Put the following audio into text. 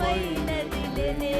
மயிலதிலே